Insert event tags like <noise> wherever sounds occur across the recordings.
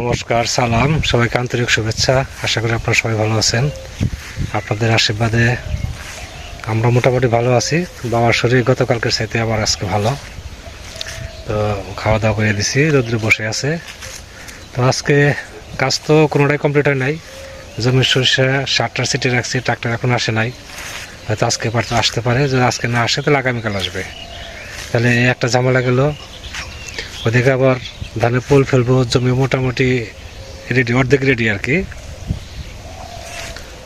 নমস্কার, সালাম, সবাইকে আন্তরিক শুভেচ্ছা। আশা করি আপনারা সবাই ভালো আছেন। আপনাদের আশীর্বাদে আমরা মোটামুটি ভালো আছি। বাবার শরীর গতকালকের সাথে আবার আজকে ভালো। তো খাওয়া দাওয়া করে দিছি, রোদ্রে বসে আছে। তো আজকে কাজ তো কোনোটাই কমপ্লিট হয় নাই। জমির সরিষা সারটার সিটে রাখছি, ট্রাক্টর এখন আসে নাই। হয়তো আজকে পারতো আসতে পারে। যদি আজকে না আসে, তাহলে আগামীকাল আসবে। তাহলে একটা ঝামেলা গেল। ওদিকে আবার ধানের পোল ফেলব, জমি মোটামুটি রেডি অর্ধেক রেডি আর কি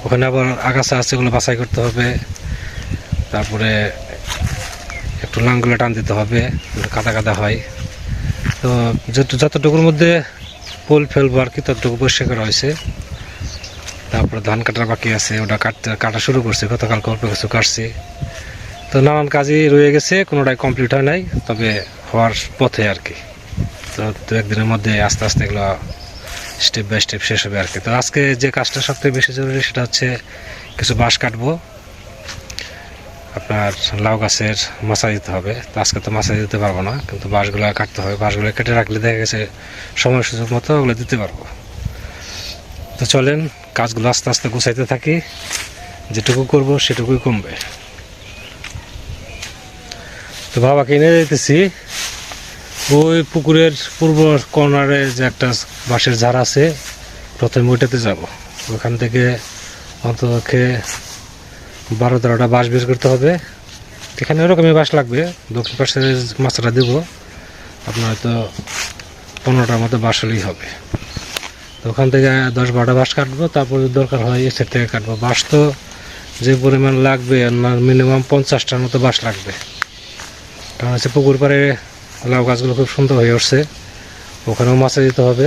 ওখানে আবার আগাছা আছে, ওগুলো বাছাই করতে হবে। তারপরে একটু লাঙ্গুলে টান দিতে হবে কাদা কাদা হয়। তো যত যতটুকুর মধ্যে পোল ফেলব আর কি, ততটুকু পরিষ্কার করা হয়েছে। তারপরে ধান কাটার বাকি আছে, ওটা কাটতে, কাটা শুরু করছে, গতকালকে অল্প কিছু কাটছি। তো নানান কাজই রয়ে গেছে, কোনোটাই কমপ্লিট হয় নাই, তবে হওয়ার পথে আর কি। তো দু একদিনের মধ্যে আস্তে আস্তে এগুলো স্টেপ বাই স্টেপ শেষ হবে আর কি তো আজকে যে কাজটা সবথেকে বেশি জরুরি সেটা হচ্ছে কিছু বাঁশ কাটবো। আপনার লাউ গাছের মাছা দিতে হবে। তো আজকে তো মাছা দিতে পারব না, কিন্তু বাঁশগুলো কাটতে হবে। বাঁশগুলো কেটে রাখলে দেখা গেছে সময় সুযোগ মতো ওগুলো দিতে পারব। তো চলেন, কাজগুলো আস্তে আস্তে গুছাইতে থাকি। যেটুকু করব সেটুকুই কমবে। তো বাবাকে এনে দিতেছি। ওই পুকুরের পূর্ব কর্নারে যে একটা বাঁশের ঝাড় আছে, প্রথমে ওইটাতে যাব। ওখান থেকে অন্তপক্ষে বারো তেরোটা বাঁশ বের করতে হবে। এখানে ওরকমই বাঁশ লাগবে। দক্ষিণ পাশে মাছটা দেব, আপনার হয়তো পনেরোটার মতো বাঁশ হলেই হবে। তো ওখান থেকে দশ বারোটা বাঁশ কাটবো। তারপর দরকার হয় এসের থেকে কাটবো। বাঁশ তো যে পরিমাণ লাগবে মিনিমাম পঞ্চাশটার মতো বাঁশ লাগবে। কারণ হচ্ছে পুকুর পাড়ে লাউ গাছগুলো খুব সুন্দর হয়ে উঠছে। ওখানেও মাছা দিতে হবে।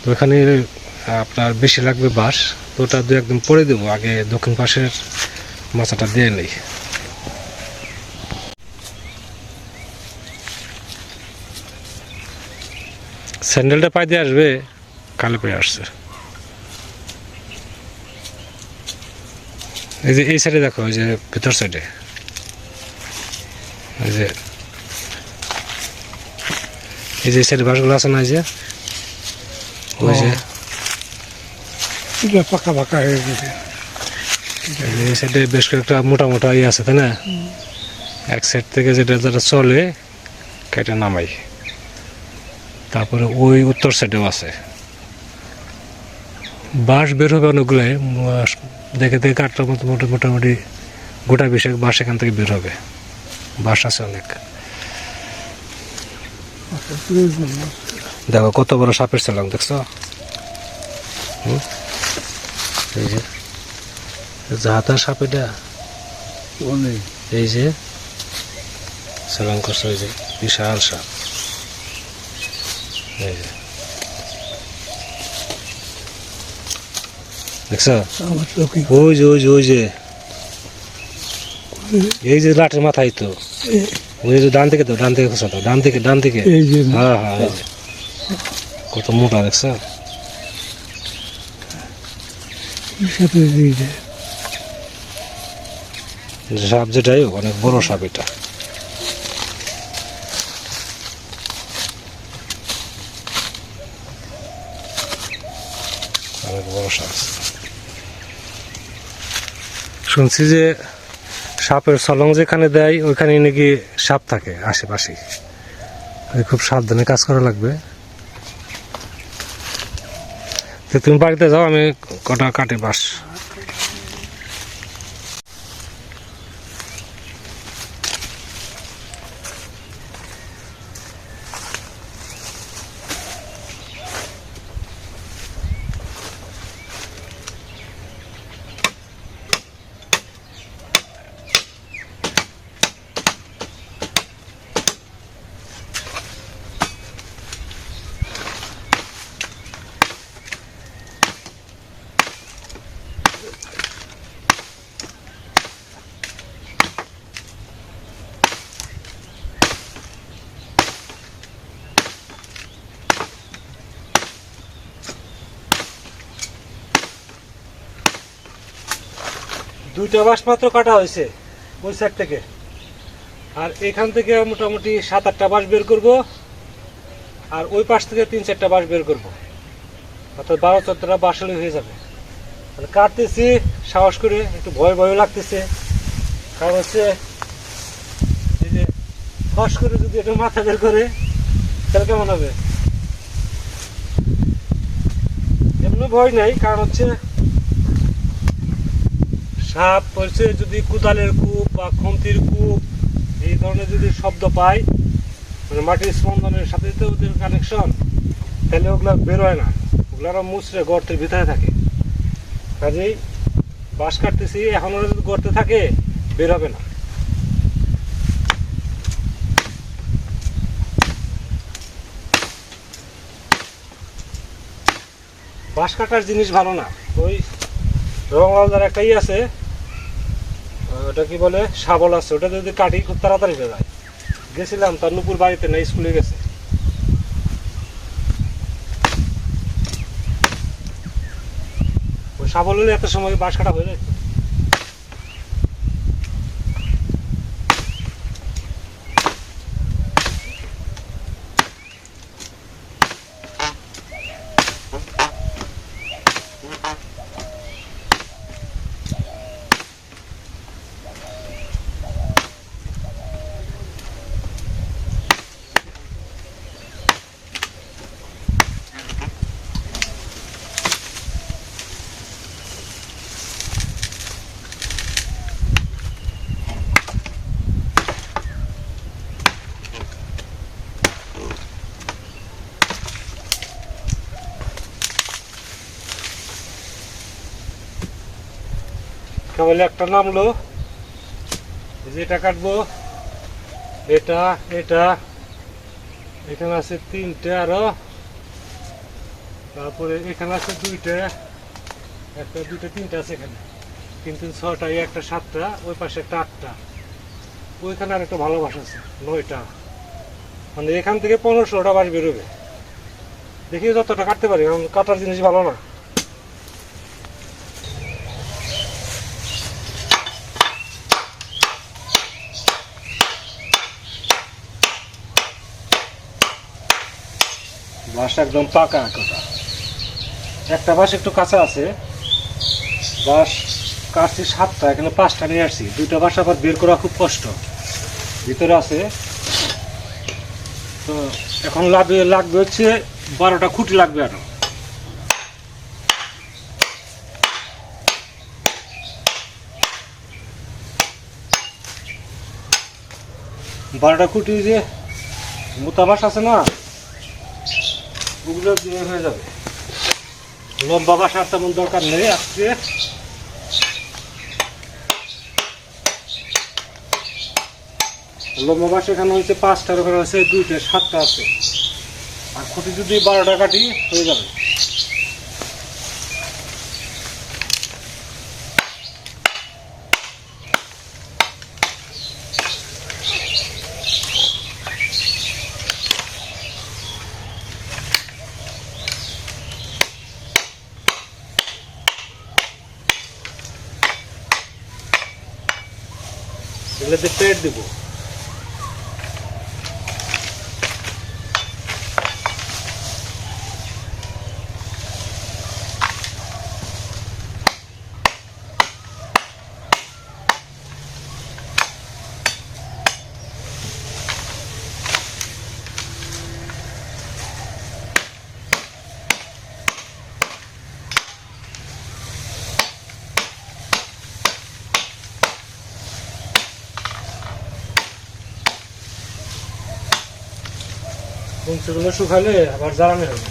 তো ওখানে আপনার বেশি লাগবে বাঁশ। তো ওটা দু একদিন পরে দেবো, আগে দক্ষিণ পাশের মাছাটা দিয়ে নেই। স্যান্ডেলটা পায়ে দিয়ে আসবে, কালো পেয়ে আসছে। এই যে এই সাইডে দেখো ওই যে ভিতর সাইডে এই যে এই যে সাইডে বাসগুলো আছে না যে? ওই যে। পাকা পাকা হয়ে গেছে। এই সাইডে বেশ কয়েকটা মোটা মোটা ইয়ে আছে তাই না? এক সাইড থেকে যেটা যেটা চলে কেটে নামাই। তারপরে ওই উত্তর সাইডেও আছে। বাঁশ বের হবে অনেকগুলাই দেখে দেখে কাঠটার মতো মোটা- মোটামুটি গোটা বিশেক বাঁশ এখান থেকে বের হবে। বাঁশ আছে অনেক। দেখো কত বড় সাপের চালাম দেখছ? এই যে জাহাতার সাপ এটা? এই যে সালাম করছে ওই যে বিশাল সাপ। এই যে। দেখছ? ওই যে ওই যে ওই যে। এই যে লাঠের মাথায় তো। ওই যে ডান থেকে তো ডান থেকে খোসা তো ডান থেকে ডান থেকে। এই যে। হ্যাঁ হ্যাঁ কত মোটা দেখছ? সাপ যেটাই হোক, অনেক বড় সাপ এটা। অনেক বড় সাপ। শুনছি যে সাপের সলং যেখানে দেয়, ওইখানে নাকি সাপ থাকে আশেপাশে খুব সাবধানে কাজ করা লাগবে। তো তুমি বাড়িতে যাও, আমি কটা কাটে বাস দুইটা বাঁশ মাত্র কাটা হয়েছে, ওই সাইড থেকে। আর এখান থেকে মোটামুটি সাত আটটা বাঁশ বের করব, আর ওই পাশ থেকে তিন চারটা বাঁশ বের করব। অর্থাৎ বারো চোদ্দটা বাসলে হয়ে যাবে। তাহলে কাটতেছি, সাহস করে একটু ভয় ভয় লাগতেছে। কারণ হচ্ছে, এই যে ফস করে যদি একটু মাথা বের করে, তাহলে কেমন হবে? এমনি ভয় নাই, কারণ হচ্ছে সাপ হচ্ছে যদি কোদালের কূপ বা খন্তির কূপ, এই ধরনের যদি শব্দ পায় মানে মাটির স্পন্দনের সাথে তো ওদের কানেকশন তাহলে ওগুলো বেরোয় না। ওগুলারা মুচড়ে গর্তের ভিতরে থাকে। কাজেই বাঁশ কাটতেছি, এখন ওরা যদি গর্তে থাকে বের হবে না। বাঁশ কাটার জিনিস ভালো না। ওই রঙালদার একটাই আছে ওটা কি বলে? শাবল আছে। ওটা যদি কাটি খুব তাড়াতাড়ি যায়। গেছিলাম, তার নুপুর বাড়িতে না স্কুলে গেছে। ওই শাবল হলে এত সময় বাস কাটা হয়ে যায় কেবল একটা নামলো। এই যে কাটবো। এটা এটা। এখানে আছে তিনটে আরও। তারপরে এখানে আছে দুইটা। একটা, দুইটা, তিনটা আছে এখানে। তিন তিন ছটা একটা সাতটা, ওই পাশে একটা আটটা। ওইখানে আর একটা ভালো বাস আছে, নয়টা। মানে এখান থেকে পনেরোশোটা বাস বেরোবে। দেখি যতটা কাটতে পারি, কারণ কাটার জিনিস ভালো না। বাঁশ একদম পাকা কথা। একটা বাঁশ একটু কাঁচা আছে। বাঁশ কাটছি সাতটা, এখানে পাঁচটা নিয়ে আসছি। দুইটা বাঁশ আবার বের করা খুব কষ্ট। ভিতরে আছে। তো এখন লাগবে লাগবে হচ্ছে বারোটা খুঁটি লাগবে আরও। বারোটা খুঁটি যে মোতা বাঁশ আছে না ওগুলো দিয়ে হয়ে যাবে। লম্বা বাসার তেমন দরকার নেই আজকে। লম্বা বাস এখানে হচ্ছে পাঁচটার ওখানে আছে, দুইটা, সাতটা আছে। আর খুঁটি যদি বারোটা কাটি, হয়ে যাবে। এগুলোতে পেট দিব। কুঞ্চগুলো শুকালে আবার জ্বালানি হবে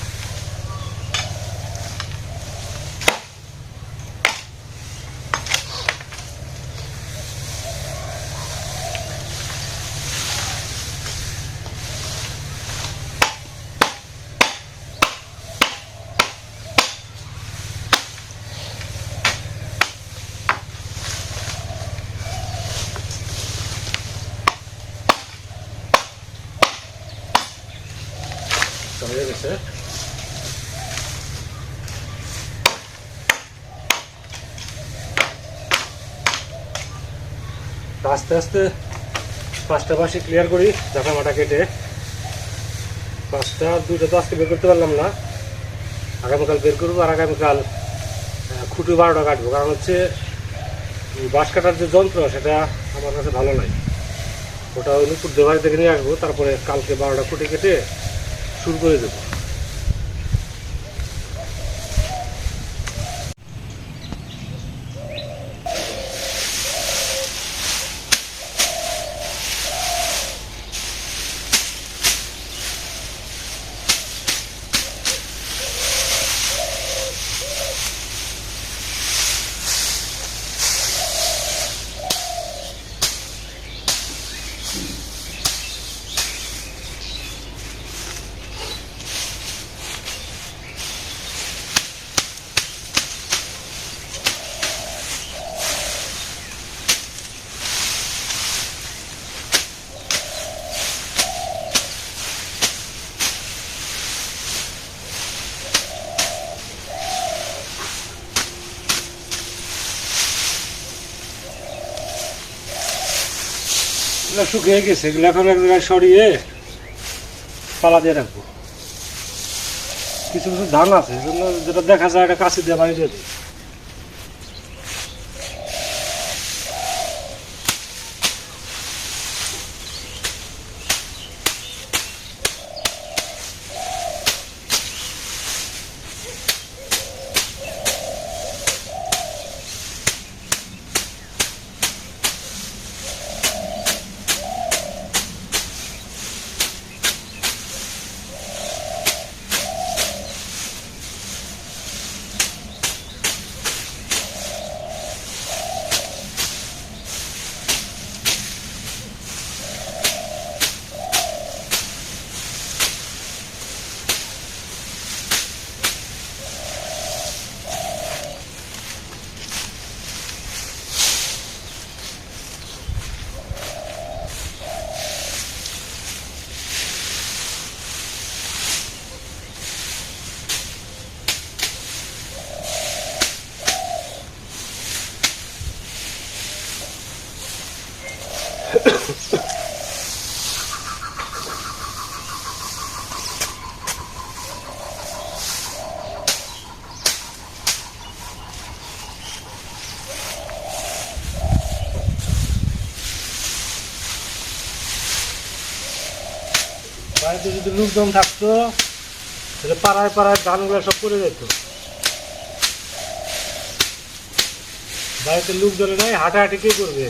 হয়ে গেছে তো আস্তে আস্তে পাঁচটা পাশে ক্লিয়ার করি জামা মাটা কেটে। পাঁচটা, দুইটা তো আজকে বের করতে পারলাম না। আগামীকাল বের করব আর আগামীকাল খুঁটি বারোটা কাটবো। কারণ হচ্ছে বাঁশ কাটার যে যন্ত্র, সেটা আমার কাছে ভালো নাই। ওটা ওই নুপুর দেওয়ারি থেকে নিয়ে আসব, তারপরে কালকে বারোটা খুঁটি কেটে শুরু করে দেবো। এগুলো শুকিয়ে গেছে, এগুলো এখন এক জায়গায় সরিয়ে পালা দিয়ে রাখব। কিছু কিছু ধান আছে যেটা দেখা যায় একটা কাছে দিয়ে বাইরে বাড়িতে যদি লোকজন থাকতো পাড়ায় পাড়ায় ধানগুলো সব করে যেত। বাড়িতে লোকজনে নাই হাঁটাহাঁটি কে করবে?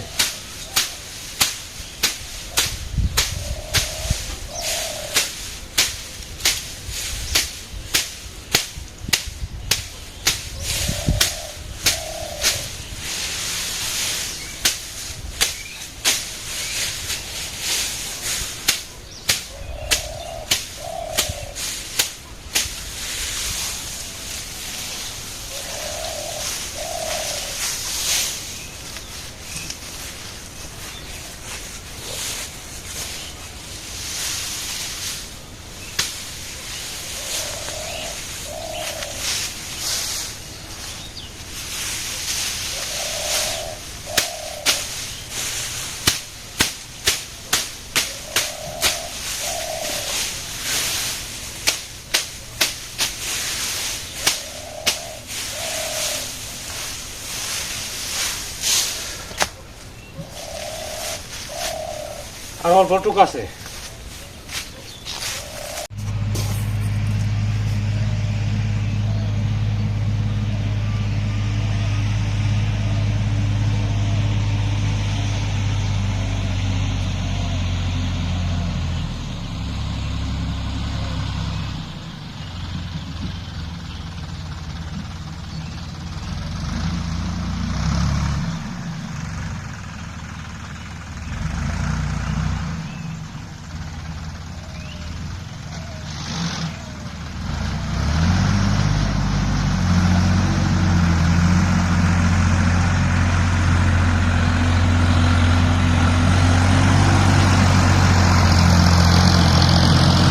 আর অল্প আছে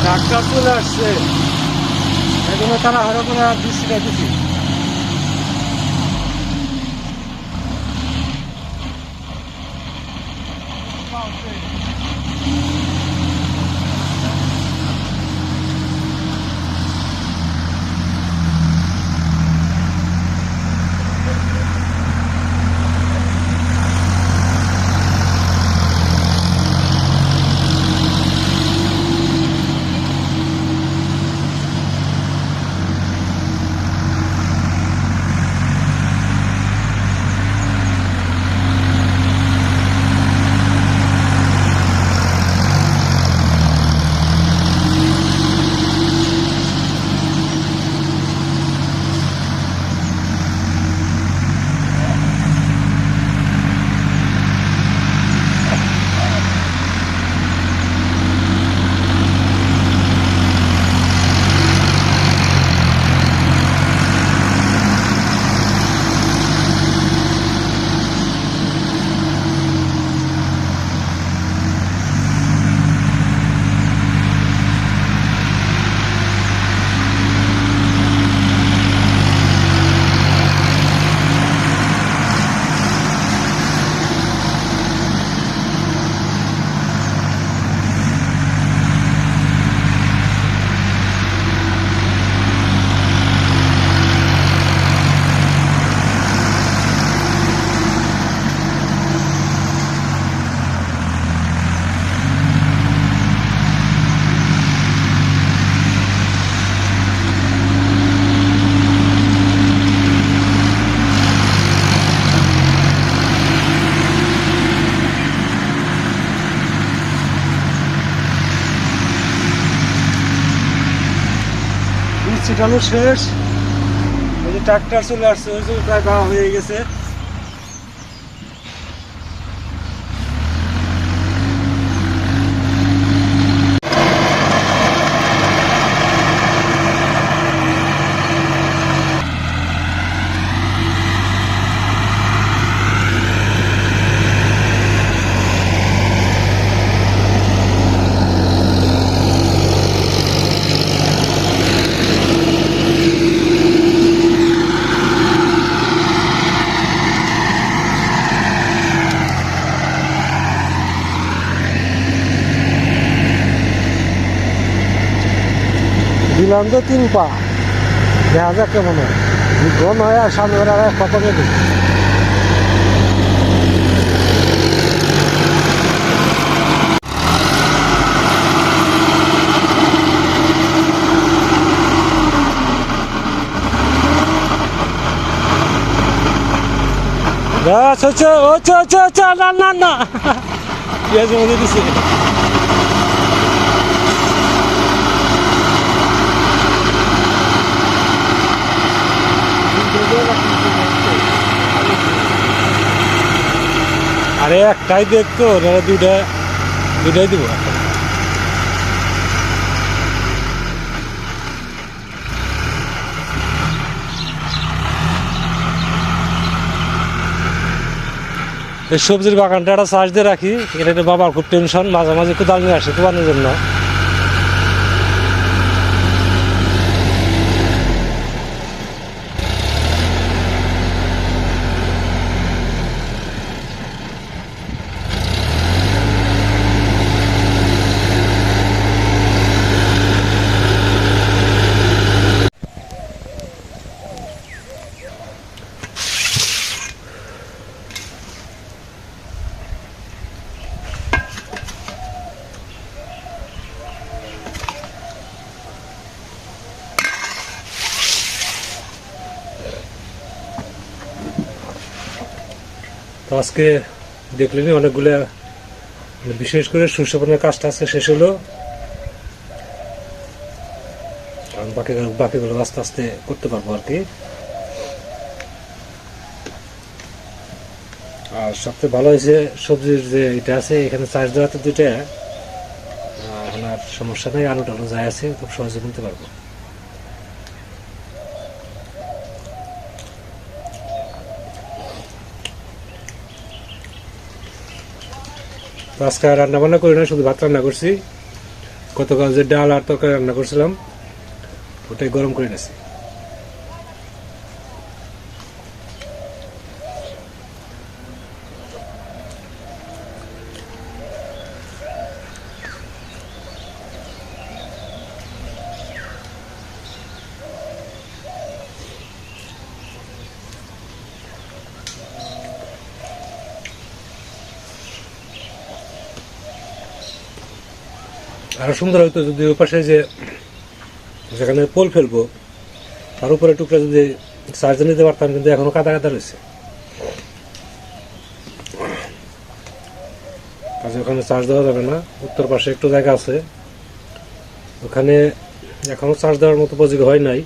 ডাক্তার চলে আসছে। এজন্য তারা হরো করে আর দিচ্ছি না দিচ্ছি ছিটানো শেষ। ওই যে ট্রাক্টর চলে আসছে, ওই যে প্রায় গা হয়ে গেছে। দিলাম তো তিন পা। দেখা যাক কেমন হয়। ঘন হয় আর সামনে হচ্ছে হচ্ছে না না না। <laughs> পেঁয়াজের মধ্যে দিছি। আরে একটাই দেখতো না দুইটা, দুইটাই দিব এই সবজির বাগানটা একটা চার্জ দিয়ে রাখি এটা একটা বাবার খুব টেনশন মাঝে মাঝে কোদাল নিয়ে আসে কোদানোর জন্য। তো আজকে দেখলেনি অনেকগুলো মানে বিশেষ করে সূর্যপনের কাজটা আজকে শেষ হলো। কারণ বাকি বাকিগুলো আস্তে আস্তে করতে পারব আর কি। আর সবচেয়ে ভালো হয়েছে সবজির যে এটা আছে, এখানে চার্জ দেওয়াতে দুইটা। এখন আর সমস্যা নেই, আলু টালু যায় আছে খুব সহজে কিনতে পারব। আজকে রান্না বান্না করি না, শুধু ভাত রান্না করছি। গতকাল যে ডাল আর তরকারি রান্না করছিলাম, ওটাই গরম করে নিয়েছি সুন্দর হইতো যদি ওই পাশে যে যেখানে পোল ফেলব, তার উপরে টুকরা যদি চার্জ নিতে পারতাম, কিন্তু এখনও কাদা কাদা রয়েছে। ওখানে চার্জ দেওয়া যাবে না। উত্তর পাশে একটু জায়গা আছে। ওখানে এখনও চার্জ দেওয়ার মতো উপযোগী হয় নাই।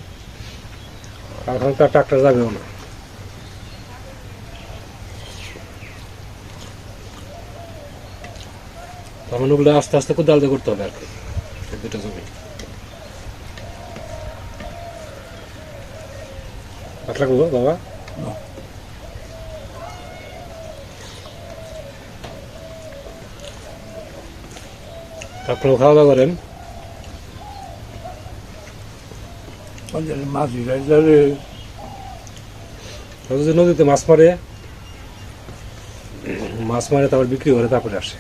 আর ওখানে তার ট্রাক্টর যাবেও না। তখন ওগুলো আস্তে আস্তে কোদাল দিয়ে করতে হবে আর কি। দুটো জমি। ভাত লাগবো বাবা? আপনারা খাওয়া দাওয়া করেন? মাছ নদীতে মাছ মারে মাছ মারে তারপর বিক্রি করে তারপরে আসে।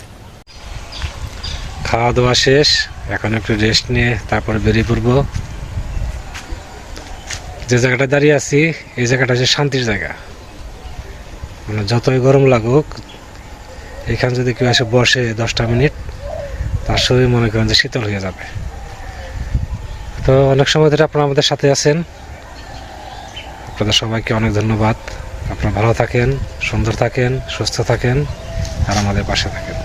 খাওয়া দাওয়া শেষ, এখন একটু রেস্ট নিয়ে তারপরে বেরিয়ে পড়ব। যে জায়গাটা দাঁড়িয়ে আছি, এই জায়গাটা হচ্ছে শান্তির জায়গা। মানে যতই গরম লাগুক, এখানে যদি কেউ এসে বসে দশটা মিনিট, তার শরীর মনে করেন যে শীতল হয়ে যাবে। তো অনেক সময় ধরে আপনারা আমাদের সাথে আছেন। আপনাদের সবাইকে অনেক ধন্যবাদ। আপনারা ভালো থাকেন, সুন্দর থাকেন, সুস্থ থাকেন, আর আমাদের পাশে থাকেন।